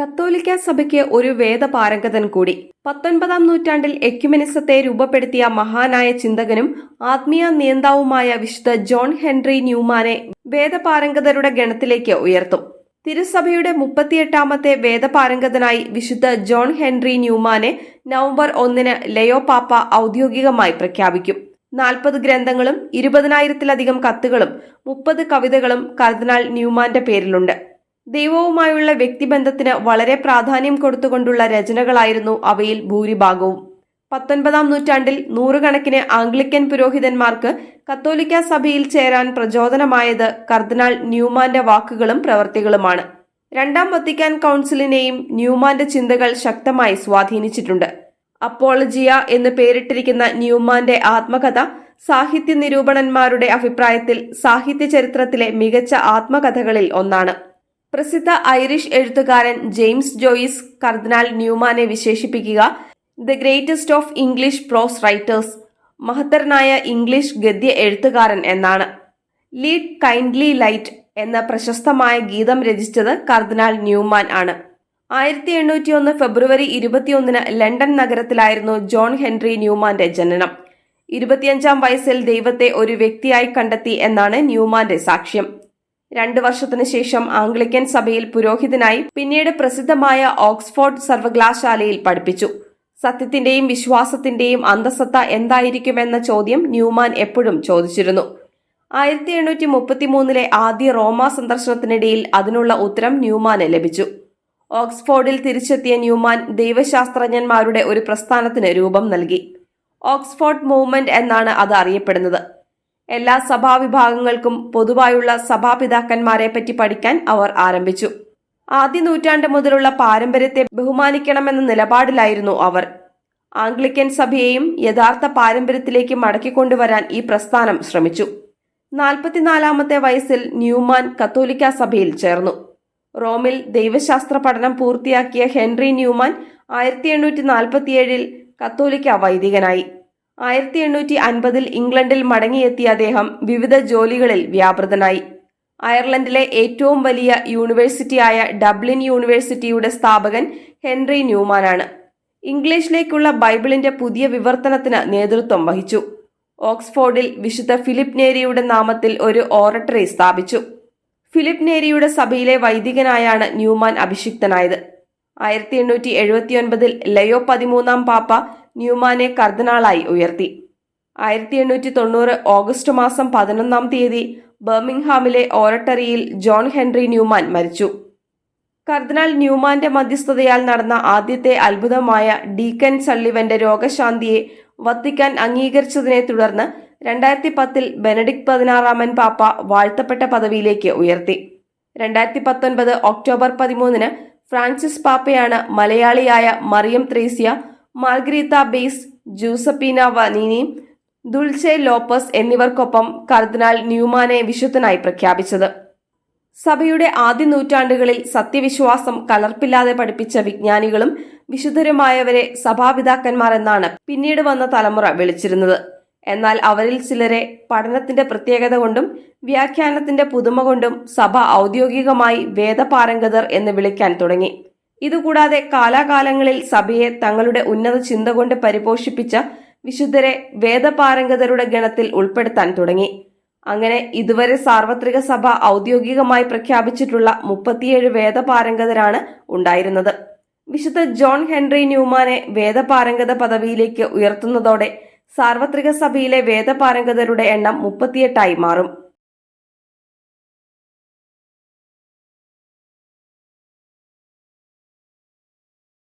കത്തോലിക്ക സഭയ്ക്ക് ഒരു വേദപാരംഗതൻ കൂടി. പത്തൊൻപതാം നൂറ്റാണ്ടിൽ എക്യുമെനിസത്തെ രൂപപ്പെടുത്തിയ മഹാനായ ചിന്തകനും ആത്മീയ നിയന്താവുമായ വിശുദ്ധ ജോൺ ഹെൻറി ന്യൂമാനെ വേദപാരംഗതരുടെ ഗണത്തിലേക്ക് ഉയർത്തും. തിരുസഭയുടെ മുപ്പത്തിയെട്ടാമത്തെ വേദപാരംഗതനായി വിശുദ്ധ ജോൺ ഹെൻറി ന്യൂമാനെ നവംബർ ഒന്നിന് ലയോ പാപ്പ ഔദ്യോഗികമായി പ്രഖ്യാപിക്കും. നാൽപ്പത് ഗ്രന്ഥങ്ങളും ഇരുപതിനായിരത്തിലധികം കത്തുകളും മുപ്പത് കവിതകളും കർദിനാൾ ന്യൂമാന്റെ പേരിലുണ്ട്. ദൈവവുമായുള്ള വ്യക്തിബന്ധത്തിന് വളരെ പ്രാധാന്യം കൊടുത്തുകൊണ്ടുള്ള രചനകളായിരുന്നു അവയിൽ ഭൂരിഭാഗവും. പത്തൊൻപതാം നൂറ്റാണ്ടിൽ നൂറുകണക്കിന് ആംഗ്ലിക്കൻ പുരോഹിതന്മാർക്ക് കത്തോലിക്ക സഭയിൽ ചേരാൻ പ്രചോദനമായത് കർദിനാൾ ന്യൂമാന്റെ വാക്കുകളും പ്രവർത്തികളുമാണ്. രണ്ടാം വത്തിക്കാൻ കൗൺസിലിനെയും ന്യൂമാന്റെ ചിന്തകൾ ശക്തമായി സ്വാധീനിച്ചിട്ടുണ്ട്. അപ്പോളജിയ എന്ന് പേരിട്ടിരിക്കുന്ന ന്യൂമാന്റെ ആത്മകഥ സാഹിത്യ നിരൂപണന്മാരുടെ അഭിപ്രായത്തിൽ സാഹിത്യ ചരിത്രത്തിലെ മികച്ച ആത്മകഥകളിൽ ഒന്നാണ്. പ്രസിദ്ധ ഐറിഷ് എഴുത്തുകാരൻ ജെയിംസ് ജോയിസ് കർദിനാൾ ന്യൂമാനെ വിശേഷിപ്പിക്കുക. The greatest of English prose writers മഹത്തരനായ English ഗദ്യ എഴുത്തുകാരൻ എന്നാണ്. ലീഡ് കൈൻഡ്ലി ലൈറ്റ് എന്ന പ്രശസ്തമായ ഗീതം രചിച്ചത് കർദിനാൾ ന്യൂമാൻ ആണ്. ആയിരത്തി എണ്ണൂറ്റി ഒന്ന് ഫെബ്രുവരി ഇരുപത്തിയൊന്നിന് ലണ്ടൻ നഗരത്തിലായിരുന്നു ജോൺ ഹെൻറി ന്യൂമാന്റെ ജനനം. ഇരുപത്തിയഞ്ചാം വയസ്സിൽ ദൈവത്തെ ഒരു വ്യക്തിയായി കണ്ടെത്തി എന്നാണ് ന്യൂമാന്റെ സാക്ഷ്യം. രണ്ടു വർഷത്തിനു ശേഷം ആംഗ്ലിക്കൻ സഭയിൽ പുരോഹിതനായി പിന്നീട് പ്രസിദ്ധമായ ഓക്സ്ഫോർഡ് സർവകലാശാലയിൽ പഠിപ്പിച്ചു. സത്യത്തിന്റെയും വിശ്വാസത്തിന്റെയും അന്തസത്ത എന്തായിരിക്കുമെന്ന ചോദ്യം ന്യൂമാൻ എപ്പോഴും ചോദിച്ചിരുന്നു. ആയിരത്തി എണ്ണൂറ്റി മുപ്പത്തിമൂന്നിലെ ആദ്യ റോമ സന്ദർശനത്തിനിടയിൽ അതിനുള്ള ഉത്തരം ന്യൂമാന് ലഭിച്ചു. ഓക്സ്ഫോർഡിൽ തിരിച്ചെത്തിയ ന്യൂമാൻ ദൈവശാസ്ത്രജ്ഞന്മാരുടെ ഒരു പ്രസ്ഥാനത്തിന് രൂപം നൽകി. ഓക്സ്ഫോർഡ് മൂവ്മെന്റ് എന്നാണ് അത് അറിയപ്പെടുന്നത്. എല്ലാ സഭാവിഭാഗങ്ങൾക്കും പൊതുവായുള്ള സഭാപിതാക്കന്മാരെ പറ്റി പഠിക്കാൻ അവർ ആരംഭിച്ചു. ആദ്യ നൂറ്റാണ്ട് മുതലുള്ള പാരമ്പര്യത്തെ ബഹുമാനിക്കണമെന്ന നിലപാടിലായിരുന്നു അവർ. ആംഗ്ലിക്കൻ സഭയെയും യഥാർത്ഥ പാരമ്പര്യത്തിലേക്ക് മടക്കിക്കൊണ്ടുവരാൻ ഈ പ്രസ്ഥാനം ശ്രമിച്ചു. നാൽപ്പത്തിനാലാമത്തെ വയസ്സിൽ ന്യൂമാൻ കത്തോലിക്ക സഭയിൽ ചേർന്നു. റോമിൽ ദൈവശാസ്ത്ര പഠനം പൂർത്തിയാക്കിയ ഹെൻറി ന്യൂമാൻ ആയിരത്തി എണ്ണൂറ്റി നാൽപ്പത്തിയേഴിൽ കത്തോലിക്ക വൈദികനായി. ആയിരത്തി എണ്ണൂറ്റി അൻപതിൽ ഇംഗ്ലണ്ടിൽ മടങ്ങിയെത്തിയ അദ്ദേഹം വിവിധ ജോലികളിൽ വ്യാപൃതനായി. അയർലൻഡിലെ ഏറ്റവും വലിയ യൂണിവേഴ്സിറ്റിയായ ഡബ്ലിൻ യൂണിവേഴ്സിറ്റിയുടെ സ്ഥാപകൻ ഹെൻറി ന്യൂമാനാണ്. ഇംഗ്ലീഷിലേക്കുള്ള ബൈബിളിന്റെ പുതിയ വിവർത്തനത്തിന് നേതൃത്വം വഹിച്ചു. ഓക്സ്ഫോർഡിൽ വിശുദ്ധ ഫിലിപ്പ് നേരിയുടെ നാമത്തിൽ ഒരു ഓറട്ടറി സ്ഥാപിച്ചു. ഫിലിപ്പ് നേരിയുടെ സഭയിലെ വൈദികനായാണ് ന്യൂമാൻ അഭിഷിക്തനായത്. ആയിരത്തി എണ്ണൂറ്റി എഴുപത്തിയൊൻപതിൽ ലയോ പതിമൂന്നാം പാപ്പ ന്യൂമാനെ കർദിനാളായി ഉയർത്തി. ആയിരത്തി എണ്ണൂറ്റി തൊണ്ണൂറ് ഓഗസ്റ്റ് മാസം പതിനൊന്നാം തീയതി ബർമിംഗ്ഹാമിലെ ഓറട്ടറിയിൽ ജോൺ ഹെൻറി ന്യൂമാൻ മരിച്ചു. കർദിനാൾ ന്യൂമാന്റെ മധ്യസ്ഥതയാൽ നടന്ന ആദ്യത്തെ അത്ഭുതമായ ഡീക്കൻ സള്ളിവന്റെ രോഗശാന്തിയെ വത്തിക്കാൻ അംഗീകരിച്ചതിനെ തുടർന്ന് രണ്ടായിരത്തി പത്തിൽ ബെനഡിക് പതിനാറാമൻ പാപ്പ വാഴ്ത്തപ്പെട്ട പദവിയിലേക്ക് ഉയർത്തി. രണ്ടായിരത്തി പത്തൊൻപത് ഒക്ടോബർ പതിമൂന്നിന് ഫ്രാൻസിസ് പാപ്പയാണ് മലയാളിയായ Mariam Thresia Marguerite Bays Giuseppina Vannini Dulce Lopes എന്നിവർക്കൊപ്പം കർദിനാൾ ന്യൂമാനെ വിശുദ്ധനായി പ്രഖ്യാപിച്ചത്. സഭയുടെ ആദ്യ നൂറ്റാണ്ടുകളിൽ സത്യവിശ്വാസം കലർപ്പില്ലാതെ പഠിപ്പിച്ച വിജ്ഞാനികളും വിശുദ്ധരുമായവരെ സഭാപിതാക്കന്മാരെന്നാണ് പിന്നീട് വന്ന തലമുറ വിളിച്ചിരുന്നത്. എന്നാൽ അവരിൽ ചിലരെ പഠനത്തിന്റെ പ്രത്യേകത കൊണ്ടും വ്യാഖ്യാനത്തിന്റെ പുതുമ കൊണ്ടും സഭ ഔദ്യോഗികമായി വേദപാരംഗതർ എന്ന് വിളിക്കാൻ തുടങ്ങി. ഇതുകൂടാതെ കാലാകാലങ്ങളിൽ സഭയെ തങ്ങളുടെ ഉന്നത ചിന്ത കൊണ്ട് പരിപോഷിപ്പിച്ച വിശുദ്ധരെ വേദപാരംഗതരുടെ ഗണത്തിൽ ഉൾപ്പെടുത്താൻ തുടങ്ങി. അങ്ങനെ ഇതുവരെ സാർവത്രിക സഭ ഔദ്യോഗികമായി പ്രഖ്യാപിച്ചിട്ടുള്ള മുപ്പത്തിയേഴ് വേദപാരംഗതരാണ് ഉണ്ടായിരുന്നത്. വിശുദ്ധ ജോൺ ഹെൻറി ന്യൂമാനെ വേദപാരംഗത പദവിയിലേക്ക് ഉയർത്തുന്നതോടെ സാർവത്രിക സഭയിലെ വേദപാരംഗതരുടെ എണ്ണം മുപ്പത്തിയെട്ടായി മാറും